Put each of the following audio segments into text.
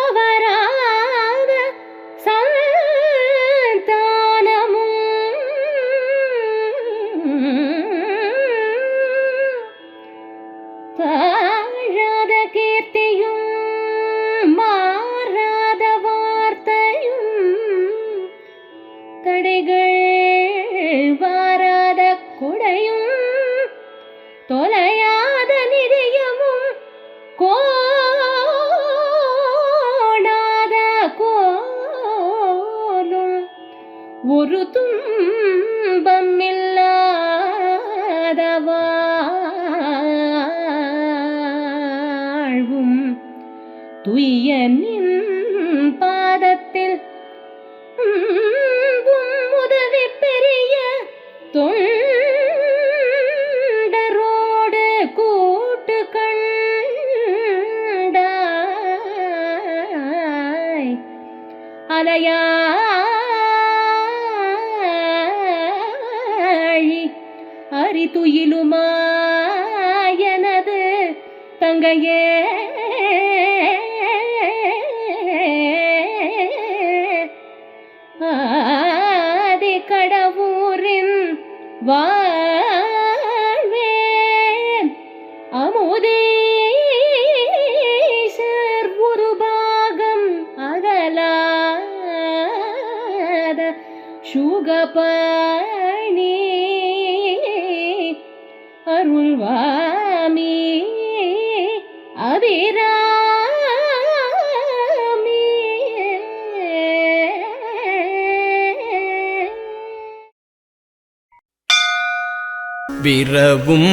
provará. வாழ்வும் துய்ய விரவும்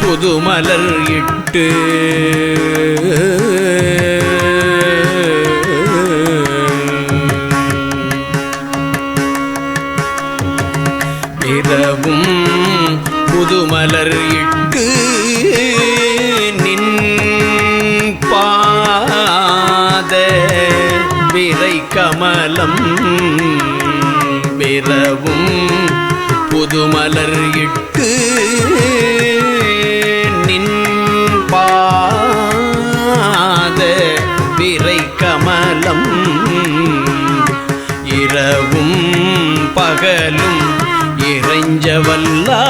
புதுமலர் இட்டு கமலம் இரவும் பகலும் இறைஞ்சவல்லா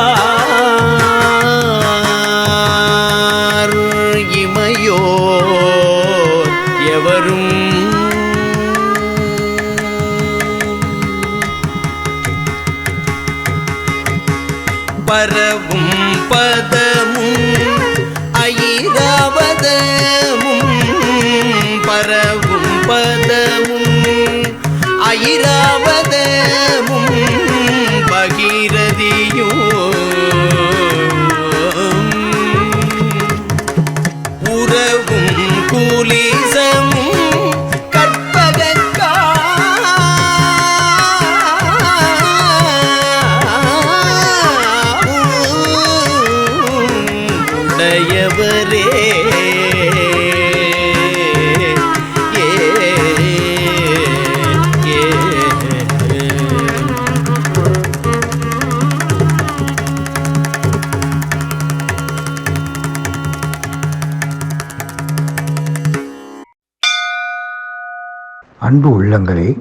அன்பு உள்ளங்களே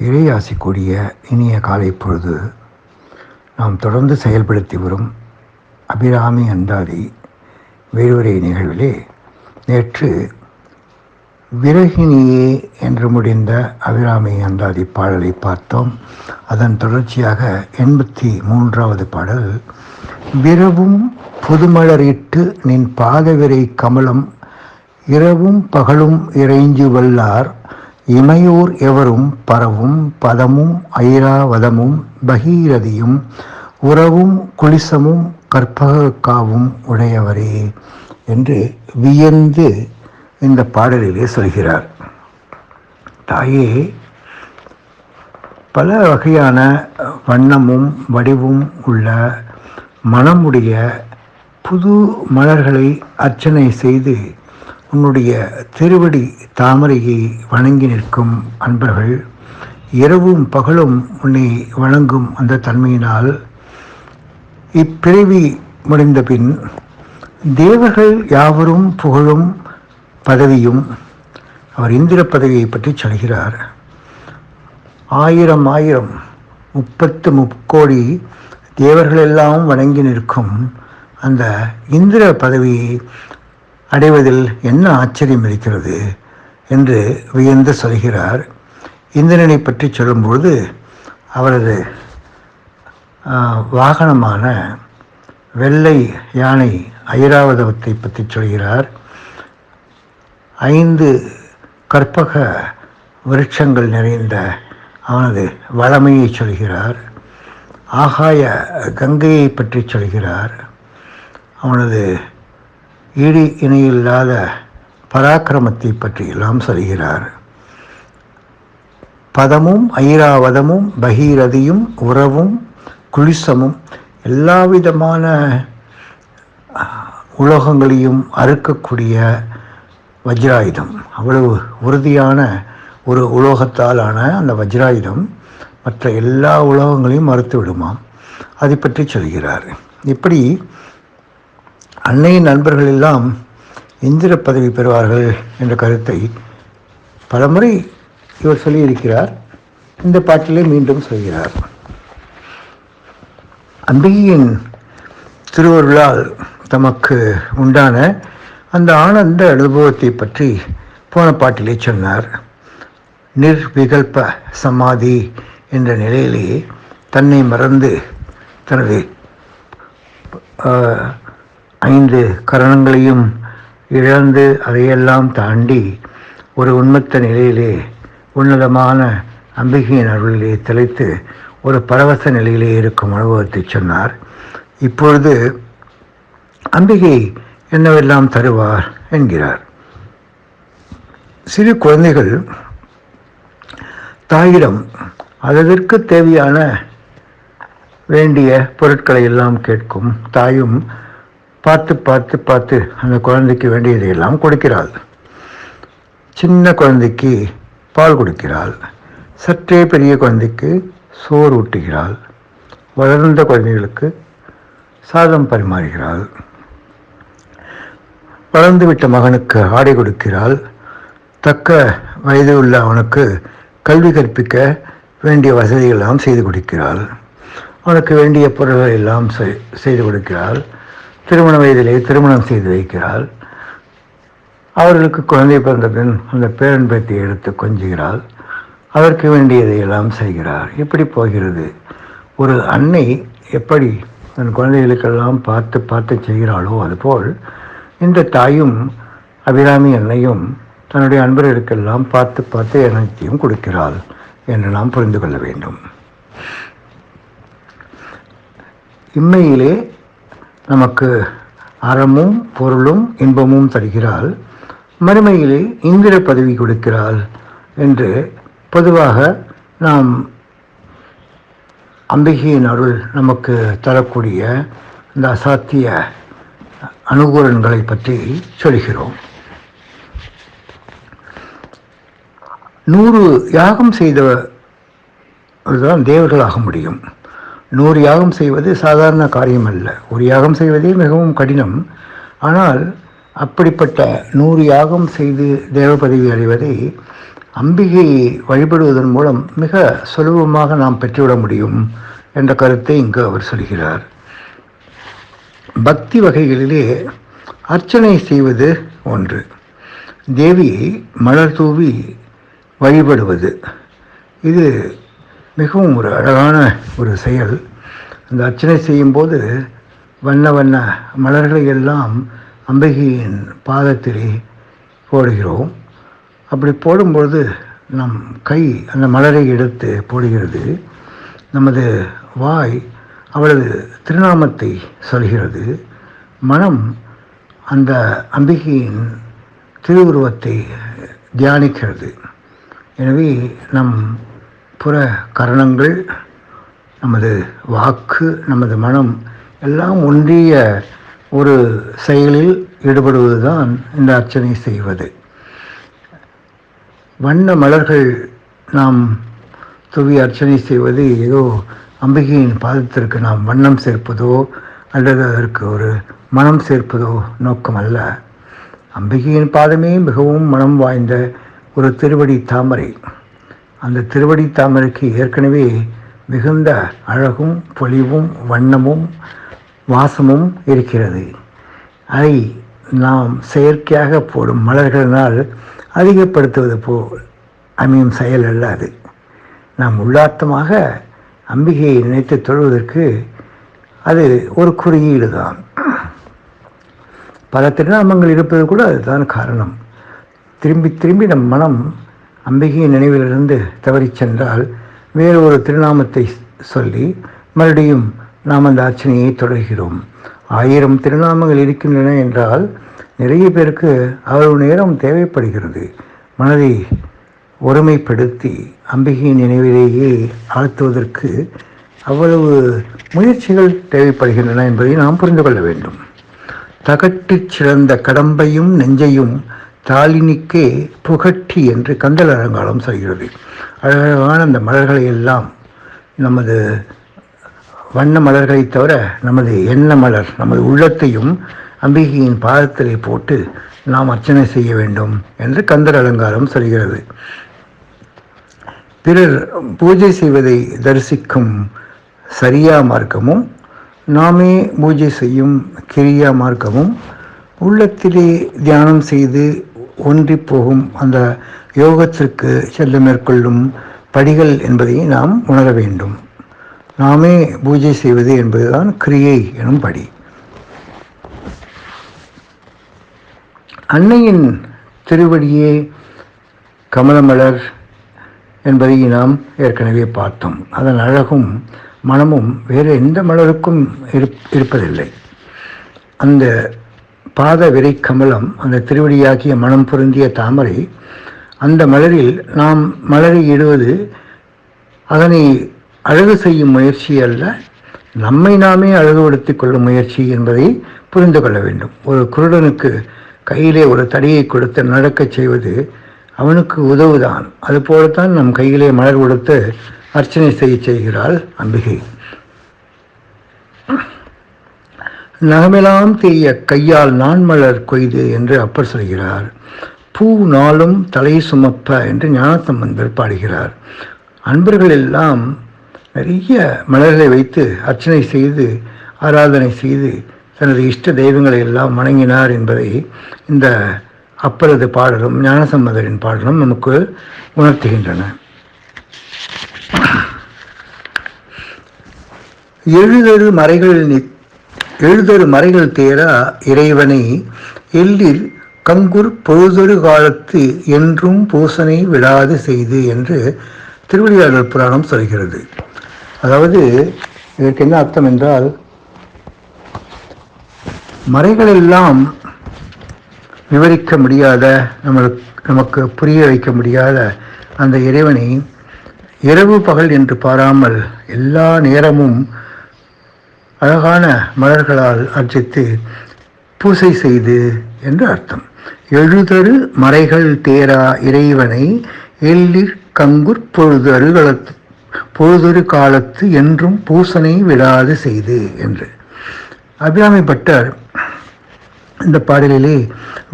இறையாசி கூடிய இனிய காலை பொழுது நாம் தொடர்ந்து செயல்படுத்தி வரும் அபிராமி அந்தாதி வேறுவரை நிகழ்விலே நேற்று விரகினியே என்று முடிந்த அபிராமி அந்தாதி பாடலை பார்த்தோம். அதன் தொடர்ச்சியாக எண்பத்தி மூன்றாவது பாடல் விரவும் புதுமலரிட்டு நின் பாதவிரை கமலம் இரவும் பகலும் இறைஞ்சு வல்லார் இமையோர் எவரும் பரவும் பதமும் ஐராவதமும் பகீரதியும் உறவும் குளிசமும் கற்பகாவும் உடையவரே என்று வியந்து இந்த பாடலிலே சொல்கிறார். தாயே பல வகையான வண்ணமும் வடிவும் உள்ள மனமுடைய புது மலர்களை அர்ச்சனை செய்து உன்னுடைய திருவடி தாமரையை வணங்கி நிற்கும் அன்பர்கள் இரவும் பகலும் உன்னை வணங்கும் அந்த தன்மையினால் இப்பிறவி முடிந்த பின் தேவர்கள் யாவரும் புகழும் பதவியும் அவர் இந்திர பதவியை பற்றி சொல்கிறார். ஆயிரம் ஆயிரம் முப்பத்து முக்கோடி தேவர்களெல்லாம் வணங்கி நிற்கும் அந்த இந்திர பதவியை அடைவதில் என்ன ஆச்சரியம் இருக்கிறது? என்று வியந்து சொல்கிறார். இந்திரனை பற்றி சொல்லும்பொழுது அவரது வாகனமான வெள்ளை யானை ஐராவதத்தை பற்றி சொல்கிறார். ஐந்து கற்பக விருட்சங்கள் நிறைந்த அவனது வளமையை சொல்கிறார். ஆகாய கங்கையை பற்றி சொல்கிறார். அவனது ஈடு இணையில்லாத பராக்கிரமத்தை பற்றியெல்லாம் சொல்கிறார். பதமும் ஐராவதமும் பகீரதியும் உறவும் குளிசமும் எல்லா விதமான உலோகங்களையும் அறுக்கக்கூடிய வஜ்ராயுதம். அவ்வளவு உறுதியான ஒரு உலோகத்தாலான அந்த வஜ்ராயுதம் மற்ற எல்லா உலோகங்களையும் மறுத்து விடுமாம் அதை பற்றி சொல்கிறார். இப்படி அன்னையின் நண்பர்கள் எல்லாம் இந்திர பதவி பெறுவார்கள் என்ற கருத்தை பலமுறை இவர் சொல்லியிருக்கிறார். இந்த பாட்டிலே மீண்டும் சொல்கிறார். அம்பிகையின் திருவருளால் தமக்கு உண்டான அந்த ஆனந்த அனுபவத்தை பற்றி போன பாட்டிலே சொன்னார். நிர்விகல்ப சமாதி என்ற நிலையிலேயே தன்னை மறந்து தனது ஐந்து கரணங்களையும் இழந்து அதையெல்லாம் தாண்டி ஒரு உண்மத்த நிலையிலே உன்னதமான அம்பிகையின் அருளிலே தலைத்து ஒரு பரவச நிலையிலே இருக்கும் அனுபவத்தை சொன்னார். இப்பொழுது அம்பிகை என்னவெல்லாம் தருவார் என்கிறார். சிறு குழந்தைகள் தாயிடம் அதற்கு தேவையான வேண்டிய பொருட்களை எல்லாம் கேட்கும் தாயும் பார்த்து பார்த்து பார்த்து அந்த குழந்தைக்கு வேண்டியது எல்லாம் கொடுக்கிறாள். சின்ன குழந்தைக்கு பால் கொடுக்கிறாள். சற்றே பெரிய குழந்தைக்கு சோறு ஊட்டுகிறாள். வளர்ந்த குழந்தைகளுக்கு சாதம் பரிமாறுகிறாள். வளர்ந்துவிட்ட மகனுக்கு ஆடை கொடுக்கிறாள். தக்க வயது உள்ள அவனுக்கு கல்வி கற்பிக்க வேண்டிய வசதிகளெல்லாம் செய்து கொடுக்கிறாள். அவனுக்கு வேண்டிய பொருள்கள் எல்லாம் செய்து கொடுக்கிறாள். திருமண வயதிலே திருமணம் செய்து வைக்கிறாள். அவர்களுக்கு குழந்தை பிறந்த பின் அந்த பேரன்பத்தை எடுத்து கொஞ்சுகிறாள். அதற்கு வேண்டியதை எல்லாம் செய்கிறார். இப்படி போகிறது? ஒரு அன்னை எப்படி தன் குழந்தைகளுக்கெல்லாம் பார்த்து பார்த்து செய்கிறாளோ அதுபோல் இந்த தாயும் அபிராமி அன்னையும் தன்னுடைய அன்பர்களுக்கெல்லாம் பார்த்து பார்த்து அனைத்தையும் கொடுக்கிறாள் என்று நாம் புரிந்து கொள்ள வேண்டும். இம்மையிலே நமக்கு அறமும் பொருளும் இன்பமும் தருகிறாள். மறுமையிலே இந்திர பதவி கொடுக்கிறாள் என்று பொதுவாக நாம் அம்பிகையின் அருள் நமக்கு தரக்கூடிய இந்த அசாத்திய அனுகூலங்களை பற்றி சொல்கிறோம். நூறு யாகம் செய்தவர்தான் தேவர்களாக முடியும். நூறு யாகம் செய்வது சாதாரண காரியம் அல்ல ஒரு யாகம் செய்வதே மிகவும் கடினம். ஆனால் அப்படிப்பட்ட நூறு யாகம் செய்து தேவ பதவி அடைவதை அம்பிகையை வழிபடுவதன் மூலம் மிக சுலபமாக நாம் பெற்றுவிட முடியும் என்ற கருத்தை இங்கு அவர் சொல்கிறார். பக்தி வகைகளிலே அர்ச்சனை செய்வது ஒன்று. தேவியை மலர் தூவி வழிபடுவது. இது மிகவும் ஒரு அழகான ஒரு செயல். அந்த அர்ச்சனை செய்யும்போது வண்ண வண்ண மலர்களை எல்லாம் அம்பிகையின் பாதத்திலே போடுகிறோம். அப்படி போடும்பொழுது நம் கை அந்த மலரை எடுத்து போடுகிறது. நமது வாய் அவளது திருநாமத்தை சொல்கிறது. மனம் அந்த அம்பிகையின் திருவுருவத்தை தியானிக்கிறது. எனவே நம் புற கரணங்கள் நமது வாக்கு நமது மனம் எல்லாம் ஒன்றிய ஒரு செயலில் ஈடுபடுவதுதான் இந்த அர்ச்சனை செய்வது. வண்ண மலர்கள் நாம் துவி அர்ச்சனை செய்வது ஏதோ அம்பிகையின் பாதத்திற்கு நாம் வண்ணம் சேர்ப்பதோ அல்லது அதற்கு ஒரு மனம் சேர்ப்பதோ நோக்கம் அல்ல அம்பிகையின் பாதமே மிகவும் மனம் வாய்ந்த ஒரு திருவடி தாமரை. அந்த திருவடி தாமரைக்கு ஏற்கனவே மிகுந்த அழகும் பொலிவும் வண்ணமும் வாசமும் இருக்கிறது. அதை நாம் செயற்கையாக போடும் மலர்களினால் அதிகப்படுத்துவது போல் அமையும் செயல் அல்ல அது. நாம் உள்ளார்த்தமாக அம்பிகையை நினைத்து தொழுவதற்கு அது ஒரு குறியீடு தான். பல திருநாமங்கள் இருப்பது கூட அதுதான் காரணம். திரும்பி திரும்பி நம் மனம் அம்பிகையின் நினைவிலிருந்து தவறிச் சென்றால் வேறு ஒரு திருநாமத்தை சொல்லி மறுபடியும் நாம் அந்த அர்ச்சனையை தொடர்கிறோம். ஆயிரம் திருநாமங்கள் இருக்கின்றன என்றால் நிறைய பேருக்கு அவ்வளவு நேரம் தேவைப்படுகிறது. மனதை ஒருமைப்படுத்தி அம்பிகையின் நினைவிலேயே ஆழ்த்துவதற்கு அவ்வளவு முயற்சிகள் தேவைப்படுகின்றன என்பதை நாம் புரிந்து கொள்ள வேண்டும். தகட்டிச் சிறந்த கடம்பையும் நெஞ்சையும் தாளினிக்கே புகட்டி என்று கந்தல் அலங்காரம் செய்கிறது. அழகழகான அந்த மலர்களை எல்லாம் நமது வண்ண மலர்களை தவிர நமது எண்ண மலர் நமது உள்ளத்தையும் அம்பிகையின் பாதத்திலே போட்டு நாம் அர்ச்சனை செய்ய வேண்டும் என்று கந்தர் அலங்காரம் சொல்கிறது. பிறர் பூஜை செய்வதை தரிசிக்கும் சரியா மார்க்கமும் நாமே பூஜை செய்யும் கிரியா மார்க்கமும் உள்ளத்திலே தியானம் செய்து ஒன்றி போகும் அந்த யோகத்திற்கு செல்ல மேற்கொள்ளும் படிகள் என்பதை நாம் உணர வேண்டும். நாமே பூஜை செய்வது என்பதுதான் கிரியை எனும் படி. அன்னையின் திருவடியே கமலமலர் என்பதை நாம் ஏற்கனவே பார்த்தோம். அதன் அழகும் மனமும் வேறு எந்த மலருக்கும் இருப்பதில்லை. அந்த பாத விரை கமலம் அந்த திருவடியாகிய மனம் பொருந்திய தாமரை அந்த மலரில் நாம் மலரை இடுவது அதனை அழகு செய்யும் முயற்சி அல்ல நம்மை நாமே அழகுபடுத்திக் கொள்ளும் முயற்சி என்பதை புரிந்து கொள்ள வேண்டும். ஒரு குருடனுக்கு கையிலே ஒரு தடியை கொடுத்து நடக்கச் செய்வது அவனுக்கு உதவுதான். அதுபோலத்தான் நம் கையிலே மலர் கொடுத்து அர்ச்சனை செய்ய செய்கிறாள் அம்பிகை. நகமெல்லாம் தேய கையால் நான் மலர் கொய்து என்று அப்பர் சொல்கிறார். பூ நாளும் தலை சுமப்ப என்று ஞானசம்பந்தர் பாடுகிறார். அன்பர்கள் எல்லாம் நிறைய மலர்களை வைத்து அர்ச்சனை செய்து ஆராதனை செய்து தனது இஷ்ட தெய்வங்களை எல்லாம் வணங்கினார் என்பதை இந்த அப்பரது பாடலும் ஞானசம்மதரின் பாடலும் நமக்கு உணர்த்துகின்றன. எழுதரு மறைகள் எழுதரு மறைகள் தேரா இறைவனை எல்லில் கங்குர் பொழுதொரு காலத்து என்றும் பூசனை விடாது செய்து என்று திருவிளையாடல் புராணம் சொல்கிறது. அதாவது இதற்கு என்ன அர்த்தம் என்றால் மறைகளெல்லாம் விவரிக்க முடியாத நம்மளுக்கு நமக்கு புரிய வைக்க முடியாத அந்த இறைவனை இரவு பகல் என்று பாராமல் எல்லா நேரமும் அழகான மலர்களால் அர்ச்சித்து பூசை செய்து என்று அர்த்தம். எழுதரு மறைகள் தேரா இறைவனை எல்லிற் கங்குற் பொழுது அருகலத்து பொழுதொரு காலத்து என்றும் பூசனை விடாது செய்து என்று. அபிராமி பட்டர் இந்த பாடலிலே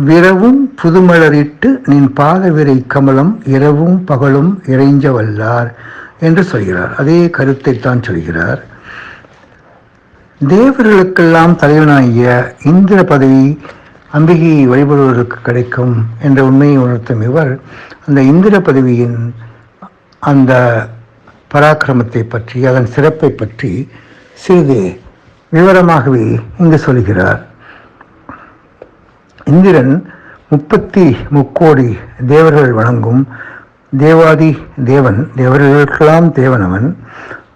விரவும் புதுமலரிட்டு நின் பாதவிரை கமலம் இரவும் பகலும் இறைஞ்ச வல்லார் என்று சொல்கிறார். அதே கருத்தை தான் சொல்கிறார். தேவர்களுக்கெல்லாம் தலைவனாகிய இந்திர பதவி அம்பிகையை வழிபடுவதற்கு கிடைக்கும் என்ற உண்மையை உணர்த்தும் இவர் அந்த இந்திர பதவியின் அந்த பராக்கிரமத்தை பற்றி அதன் சிறப்பை பற்றி சிறிது விவரமாகவே இங்கு சொல்கிறார். இந்திரன் முப்பத்தி முக்கோடி தேவர்கள் வணங்கும் தேவாதி தேவன் தேவர்களுக்கெல்லாம் தேவன் அவன்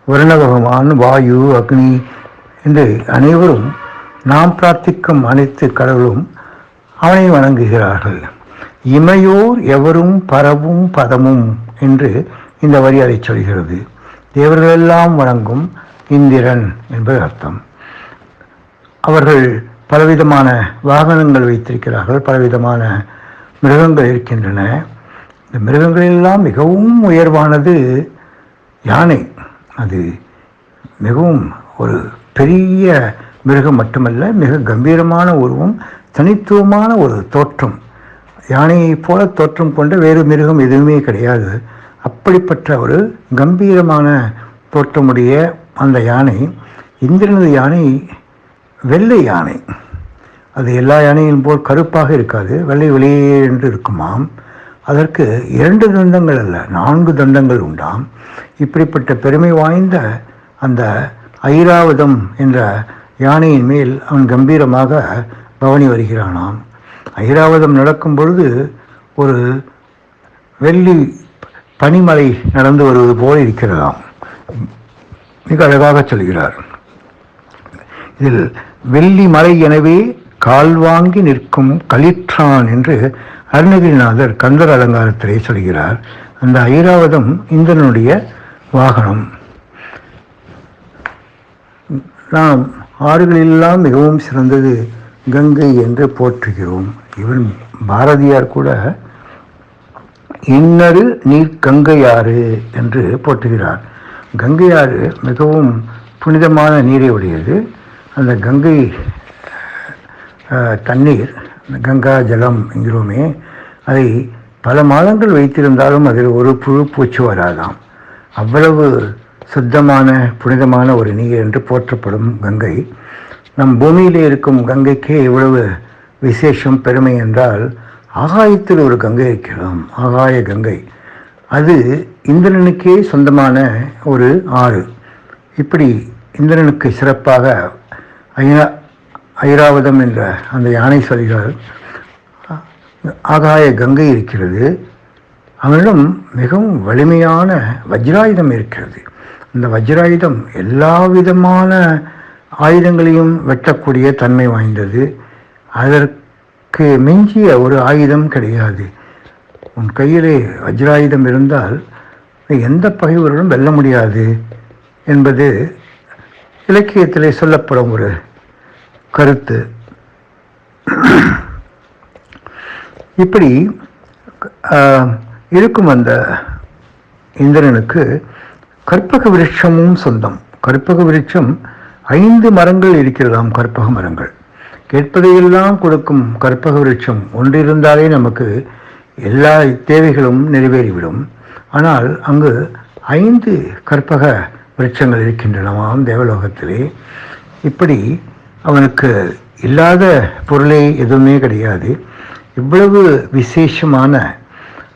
வருண பகவான் வாயு அக்னி என்று அனைவரும் நாம் பிரார்த்திக்கும் அனைத்து கடவுளும் அவனை வணங்குகிறார்கள். இமையோர் எவரும் பரவும் பதமும் என்று இந்த வரி சொல்கிறது. தேவர்களெல்லாம் வணங்கும் இந்திரன் என்பது அர்த்தம். அவர்கள் பலவிதமான வாகனங்கள் வைத்திருக்கிறார்கள் பலவிதமான மிருகங்கள் இருக்கின்றன. இந்த மிருகங்களெல்லாம் மிகவும் உயர்வானது யானை. அது மிகவும் ஒரு பெரிய மிருகம் மட்டுமல்ல மிக கம்பீரமான உருவம் தனித்துவமான ஒரு தோற்றம். யானையைப் போல தோற்றம் கொண்ட வேறு மிருகம் எதுவுமே கிடையாது. அப்படிப்பட்ட ஒரு கம்பீரமான தோற்றமுடைய அந்த யானை இந்திரனது யானை வெள்ளை யானை. அது எல்லா யானையும் போல் கருப்பாக இருக்காது வெள்ளை வெளியே என்று இருக்குமாம். அதற்கு இரண்டு தண்டங்கள் அல்ல நான்கு தண்டங்கள் உண்டாம். இப்படிப்பட்ட பெருமை வாய்ந்த அந்த ஐராவதம் என்ற யானையின் மேல் அவன் கம்பீரமாக பவனி வருகிறானாம். ஐராவதம் நடக்கும் பொழுது ஒரு வெள்ளி பனிமலை நடந்து வருவது போல இருக்கிறதாம். மிக அழகாக சொல்கிறார். இதில் வெள்ளி மலை எனவே கால் வாங்கி நிற்கும் களிற்றான் என்று அருணகிரிநாதர் கந்தர் அலங்காரத்திலே சொல்கிறார். அந்த ஐராவதம் இந்திரனுடைய வாகனம். நாம் ஆறுகளெல்லாம் மிகவும் சிறந்தது கங்கை என்று போற்றுகிறோம். இவன் பாரதியார் கூட இன்னரு நீர் கங்கையாறு என்று போற்றுகிறார். கங்கையாறு மிகவும் புனிதமான நீரை உடையது அந்த கங்கை தண்ணீர் கங்கா ஜலம் என்கிறோமே அதை பல மாதங்கள் வைத்திருந்தாலும் அதில் ஒரு புழு பூச்சி வராதாம். அவ்வளவு சுத்தமான புனிதமான ஒரு நீர் என்று போற்றப்படும் கங்கை. நம் பூமியிலே இருக்கும் கங்கைக்கே இவ்வளவு விசேஷம் பெருமை என்றால் ஆகாயத்தில் ஒரு கங்கை இருக்கலாம் ஆகாய கங்கை. அது இந்திரனுக்கே சொந்தமான ஒரு ஆறு. இப்படி இந்திரனுக்கு சிறப்பாக ஐரா ஐராவதம் என்ற அந்த யானை சொல்கிறார் ஆகாய கங்கை இருக்கிறது. அவனிடம் மிகவும் வலிமையான வஜ்ராயுதம் இருக்கிறது. இந்த வஜ்ராயுதம் எல்லா விதமான ஆயுதங்களையும் வெட்டக்கூடிய தன்மை வாய்ந்தது. அதற்கு மிஞ்சிய ஒரு ஆயுதம் கிடையாது. உன் கையிலே வஜ்ராயுதம் இருந்தால் எந்த பகைவருடன் வெல்ல முடியாது என்பது இலக்கியத்திலே சொல்லப்படும் ஒரு கருத்து. இப்படி இருக்கும் அந்த இந்திரனுக்கு கற்பக விருட்சமும் சொந்தம். கற்பக விருட்சம் ஐந்து மரங்கள் இருக்கிறதாம் கற்பக மரங்கள். கேட்பதையெல்லாம் கொடுக்கும் கற்பக விருட்சம் ஒன்றிருந்தாலே நமக்கு எல்லா தேவைகளும் நிறைவேறிவிடும். ஆனால் அங்கு ஐந்து கற்பக விருட்சங்கள் இருக்கின்றனவாம் தேவலோகத்திலே. இப்படி அவனுக்கு இல்லாத பொருளே எதுவுமே கிடையாது. இவ்வளவு விசேஷமான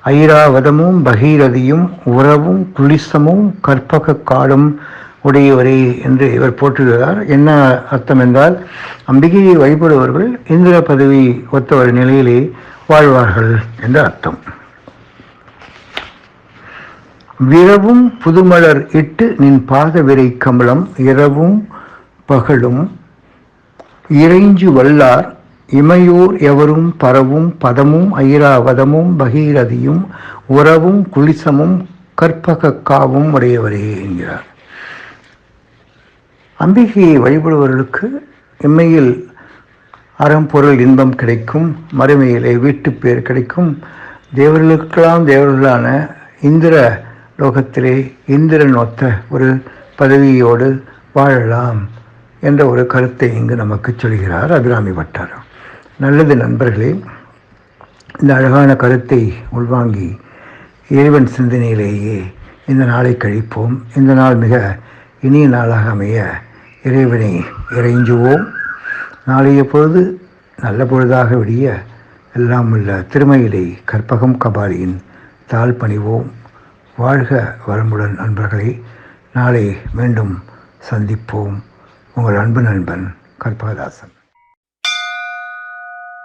ஐராவதமும் பகீரதியும் உறவும் குளிசமும் கற்பக காடும் உடையவரே என்று இவர் போற்றுகிறார். என்ன அர்த்தம் என்றால் அம்பிகையை வழிபடுபவர்கள் இந்திர பதவி ஒத்த ஒரு நிலையிலே வாழ்வார்கள் என்று அர்த்தம். விரவும் புதுமலர் இட்டு நின் பாத விரை கமலம் இரவும் பகலும் இறைஞ்சு வல்லார் இமையோர் எவரும் பரவும் பதமும் ஐராவதமும் பகீரதியும் உறவும் குளிசமும் கற்பகக்காவும் உடையவரே என்கிறார். அம்பிகையை வழிபடுபவர்களுக்கு இம்மையில் அறம்பொருள் இன்பம் கிடைக்கும் மறுமையிலே வீட்டு பேர் கிடைக்கும். தேவர்களுக்கெல்லாம் தேவர்களான இந்திர லோகத்திலே இந்திரன் ஒத்த ஒரு பதவியோடு வாழலாம் என்ற ஒரு கருத்தை இங்கு நமக்கு சொல்கிறார் அபிராமி வட்டாரம் நல்லது நண்பர்களே இந்த அழகான கருத்தை உள்வாங்கி இறைவன் சிந்தனையிலேயே இந்த நாளை கழிப்போம். இந்த நாள் மிக இனிய நாளாக அமைய இறைவனை இறைஞ்சுவோம். நாளைய பொழுது நல்ல பொழுதாக விடிய எல்லாம் உள்ள திருமயிலை கற்பகம் கபாலியின் தாழ் பணிவோம். வாழ்க வளமுடன் நண்பர்களை நாளை மீண்டும் சந்திப்போம். உங்கள் அன்பு நண்பன் கற்பகதாசன்